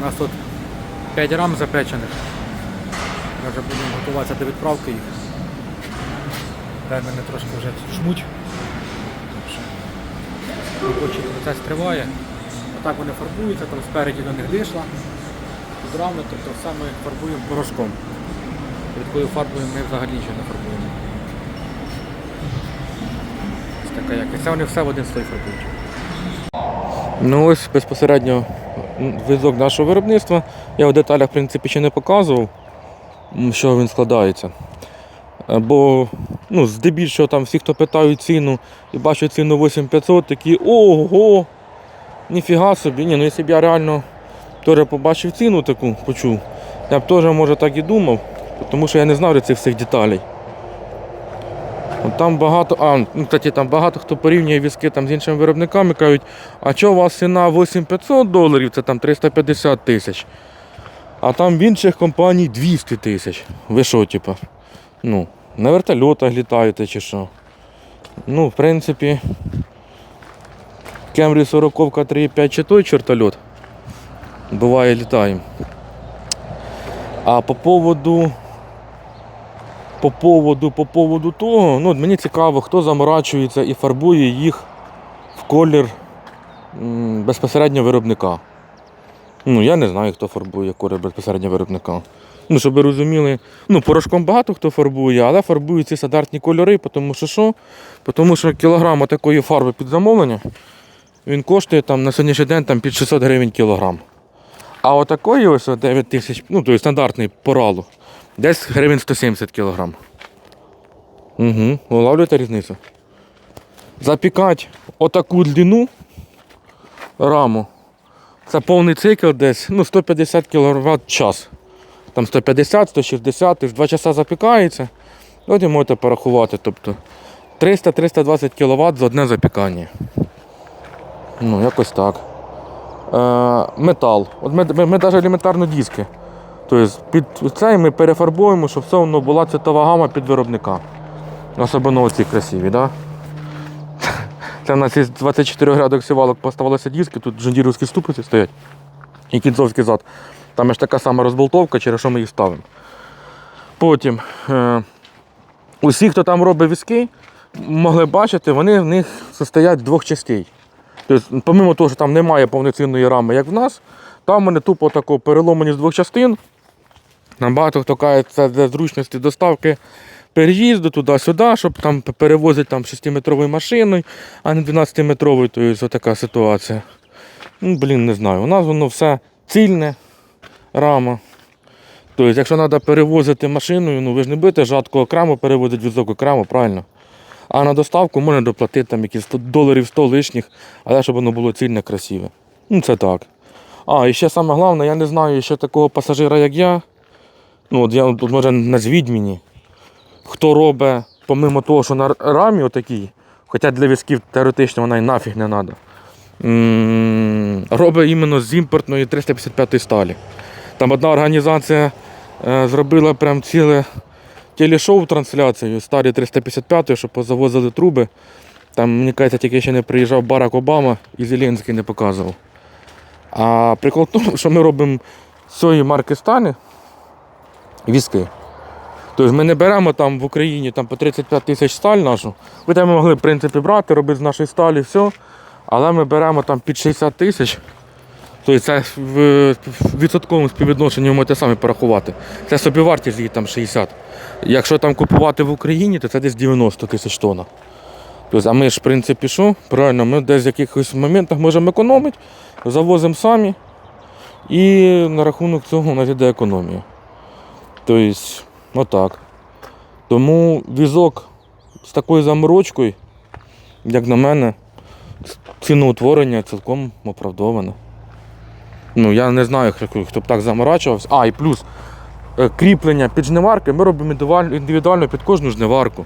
У нас тут 5 рам запечених. Ми вже будемо готуватися до відправки їх. Дай мене трошки вже жмуть. Робочий процес триває. Отак вони фарбуються, там спереді до них дишла. Тут рами, тобто саме фарбуємо порошком. Рідкою фарбою ми взагалі нічого не фарбуємо. Ось така якість. Це вони все в один слой фарбують. Ну ось безпосередньо візок нашого виробництва. Я в деталях в принципі ще не показував, чого він складається. Е, Бо ну, здебільшого там всі, хто питають ціну і бачать ціну 8500, такі ого, ніфіга собі. Ні, ну якщо б я реально теж побачив ціну таку, почув, я б теж може так і думав, тому що я не знав цих всіх деталей. Там багато, а, ну, кстати, там багато хто порівнює візки там з іншими виробниками, кажуть, а що у вас ціна 8500 доларів, це там 350 тисяч. А там в інших компаній 200 тисяч. Ви що, типа? Ну, на вертольотах літаєте чи що? Ну, в принципі, Кемрі 40 3,5 чи той чертольот. Буває літаємо. А по поводу по поводу, по поводу того, ну, мені цікаво, хто заморачується і фарбує їх в колір безпосередньо виробника. Ну, я не знаю, хто фарбує колір безпосередньо виробника. Ну, щоб ви розуміли, ну, порошком багато хто фарбує, але фарбують ці стандартні кольори, тому що що? Тому що кілограм такої фарби під замовлення, він коштує там, на сьогоднішній день там, під 600 гривень кілограм. А отакої ось 9 тисяч, ну, тобто стандартний поралу, десь гривень 170 кілограм. Угу, улавлюєте різницю? Запікати отаку длину раму. Це повний цикл десь ну, 150 кВт час. Там 150, 160, тобто 2 часа запікається. Потім можете порахувати. Тобто 300-320 кВт за одне запікання. Ну, якось так. Е, метал. От ми, ми навіть елементарно диски. Тобто під цей ми перефарбуємо, щоб все воно була цвітова гама під виробника. Особливо оці красиві, да? Це в нас із 24 градок сівалок поставилися диски, тут джондірівські ступиці стоять. І кінцовський зад. Там ж така сама розболтовка, через що ми їх ставимо. Потім е, усі, хто там робить візки, могли бачити, вони в них состоять двох частей. Тобто, помимо того, що там немає повноцінної рами, як в нас, там вони тупо тако переломані з двох частин. Нам багато хто каже, це для зручності доставки переїзду туди-сюди, щоб там перевозити там 6-метровою машиною, а не 12-метровою, тобто така ситуація. Ну, блін, не знаю. У нас воно все цільне, рама. Тобто, якщо треба перевозити машиною, ну ви ж не будете жатку окремо перевозити візок окремо, правильно? А на доставку можна доплатити там якісь 100 доларів 100 лишніх, але щоб воно було цільне, красиве. Ну це так. А, і ще саме головне, я не знаю ще такого пасажира, як я. Ну, от я тут може назвіть мені, хто робить, помимо того, що на рамі отакій, хоча для візків теоретично вона і нафіг не треба. Робить іменно з імпортної 355 сталі. Там одна організація е, зробила прям ціле телешоу трансляцію старі 355, щоб позавозили труби. Там, мені кажеться, тільки ще не приїжджав Барак Обама і Зеленський не показував. А прикол в тому, що ми робимо з цієї марки сталі візки. Тобто ми не беремо там в Україні там, по 35 тисяч сталь нашу. Ви там могли в принципі брати, робити з нашої сталі все. Але ми беремо там під 60 тисяч. Тобто це в відсотковому співвідношенні ви можете самі порахувати. Це собівартість її там 60. Якщо там купувати в Україні, то це десь 90 тисяч тонн. Тобто, а ми ж, в принципі, що? Правильно, ми десь в якихось моментах можемо економити, завозимо самі. І на рахунок цього у нас іде економія. Тобто, отак. Тому візок з такою заморочкою, як на мене, ціноутворення цілком оправдоване. Ну, я не знаю, хто б так заморачувався. А, і плюс е, кріплення під жниварки ми робимо індивідуально під кожну жниварку.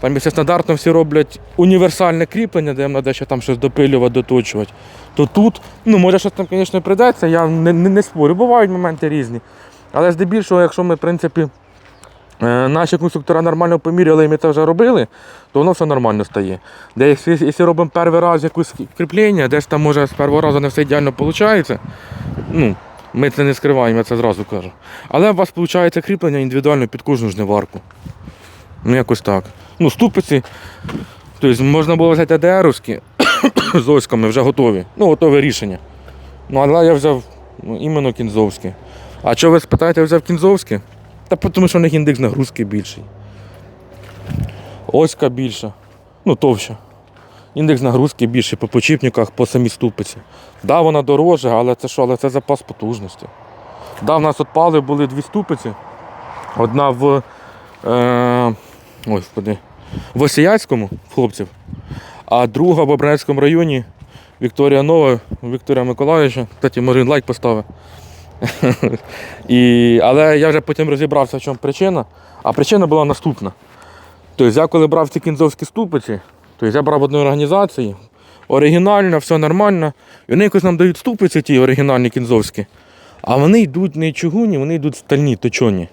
Там, якщо стандартно всі роблять універсальне кріплення, де треба ще там щось допилювати, доточувати, то тут, ну, може, щось там, звісно, прийдеться, я не, не, не спорю, бувають моменти різні. Але здебільшого, якщо ми, в принципі, е, наші конструктора нормально поміряли і ми це вже робили, то воно все нормально стає. Де якщо, робимо перший раз якусь кріплення, десь там може з першого разу не все ідеально виходить, ну, Ми це не скриваємо, я це зразу кажу. Але у вас виходить кріплення індивідуально під кожну жниварку. Ну, якось так. Ну, ступиці. Тобто можна було взяти АДРовські з оськами вже готові. Ну, готове рішення. Ну, але я взяв ну, іменно кінзовські. А що ви спитаєте, я взяв кінзовські? Та тому що в них індекс нагрузки більший. Оська більша, ну товща. Індекс нагрузки більший по почіпниках, по самій ступиці. Да, вона дорожча, але це що, але це запас потужності. Да, в нас от були дві ступиці. Одна в. Е, ой, господи, в Осіяцькому хлопців, а друга в Обранецькому районі Вікторія Нова, Вікторія Миколаївича. Кстати, він лайк поставив. І, але я вже потім розібрався, в чому причина. А причина була наступна. Тобто я коли брав ці кінзовські ступиці, тобто я брав в одній організації, оригінально, все нормально. І вони якось нам дають ступиці, ті оригінальні кінзовські. А вони йдуть не чугунні, вони йдуть стальні, точені.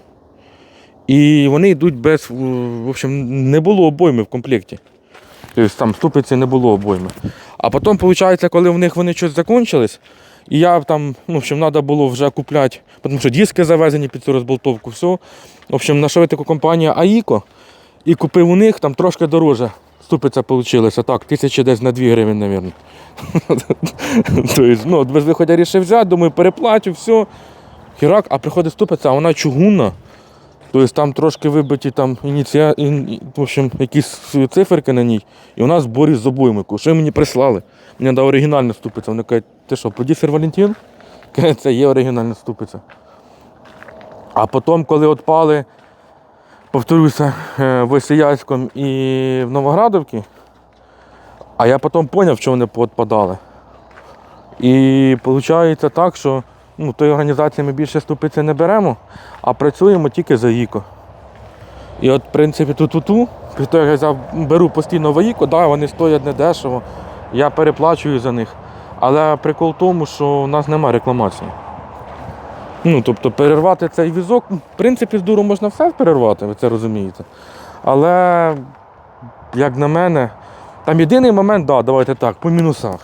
І вони йдуть без. В общем, не було обойми в комплекті. Тобто там ступиці не було обойми. А потім, виходить, коли в них вони щось закінчились, і я там, ну, в общем, треба було вже купляти, тому що диски завезені під цю розболтовку, все. В общем, знайшов таку компанію АІКО і купив у них там трошки дороже. Ступиця вийшла, так, тисячі десь на 2 гривень, мабуть. ну, без виходу рішив взяти, думаю, переплачу, все. Хірак, а приходить ступиця, а вона чугунна. Тобто там трошки вибиті там ініція... ін- в общем, якісь циферки на ній, і у нас зборі з обоймику. Що мені прислали? Мені дав оригінальна ступиця. Вони кажуть, ти що, продюсер Валентин? Це є оригінальна ступиця. А потім, коли відпали, повторюся, е, в Осіяцькому і в Новоградовці, а я потім зрозумів, що вони відпадали. І виходить так, що ну, тої організації ми більше ступиці не беремо, а працюємо тільки за ІКО. І от, в принципі, ту-ту-ту, я беру постійно в ІКО, да, вони стоять недешево, я переплачую за них. Але прикол в тому, що у нас немає рекламації. Ну, тобто перервати цей візок, ну, в принципі, з дуру можна все перервати, ви це розумієте. Але, як на мене, там єдиний момент, да, давайте так, по мінусах.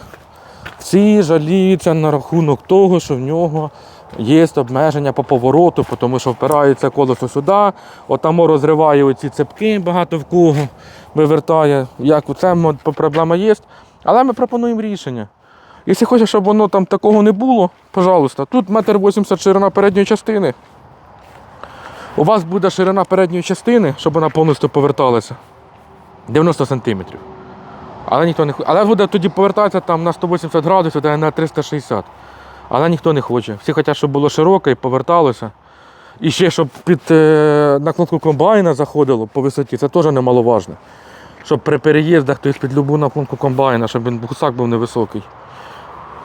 Всі жаліються на рахунок того, що в нього є обмеження по повороту, тому що впирається колесо сюди, отамо розриває оці цепки, багато в кого вивертає. Як у цьому проблема є. Але ми пропонуємо рішення. Якщо хочеш, щоб воно там такого не було, пожалуйста, тут метр вісімдесят ширина передньої частини. У вас буде ширина передньої частини, щоб вона повністю поверталася. 90 сантиметрів. Але ніхто не. Але буде тоді повертатися там на 180 градусів, де на 360. Але ніхто не хоче. Всі хочуть, щоб було широке і поверталося. І ще, щоб під е, накладку комбайна заходило по висоті, це теж немаловажно. Щоб при переїздах, тобто під любу накладку комбайна, щоб він гусак був невисокий.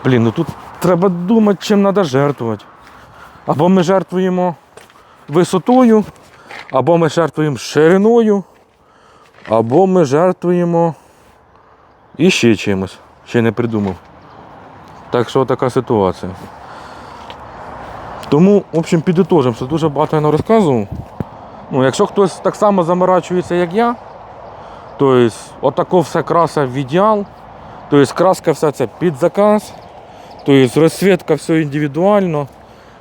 Блін, ну тут треба думати, чим треба жертвувати. Або ми жертвуємо висотою, або ми жертвуємо шириною, або ми жертвуємо і ще чимось. Ще не придумав. Так що така ситуація. Тому, в общем, підітожимо, що дуже багато я не розказував. Ну, якщо хтось так само заморачується, як я, то отако все краса в ідеал, тобто краска вся це під заказ, тобто розсвітка все індивідуально,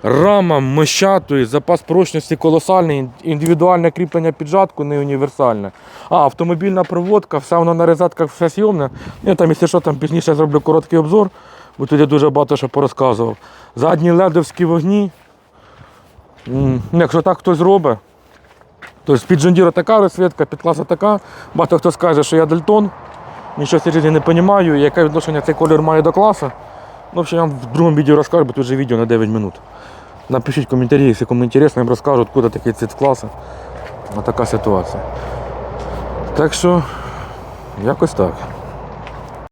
рама, моща, тобто запас прочності колосальний, індивідуальне кріплення піджатку не універсальне. А, автомобільна проводка, все воно на розетках все зйомне. Я там, якщо що, там пізніше зроблю короткий обзор, бо тут я дуже багато що порозказував. Задні ледовські вогні. Ну, Якщо так хтось робить, то з-під Джондіра така розсвітка, під класа така. Багато хто скаже, що я дельтон. Нічого серйозно не розумію, яке відношення цей колір має до класу. Ну, в общем, я вам в другому відео розкажу, бо тут вже відео на 9 минут. Напишіть коментарі, якщо кому інтересно, я вам розкажу, откуда такий цвіт класу. Ось така ситуація. Так що, якось так.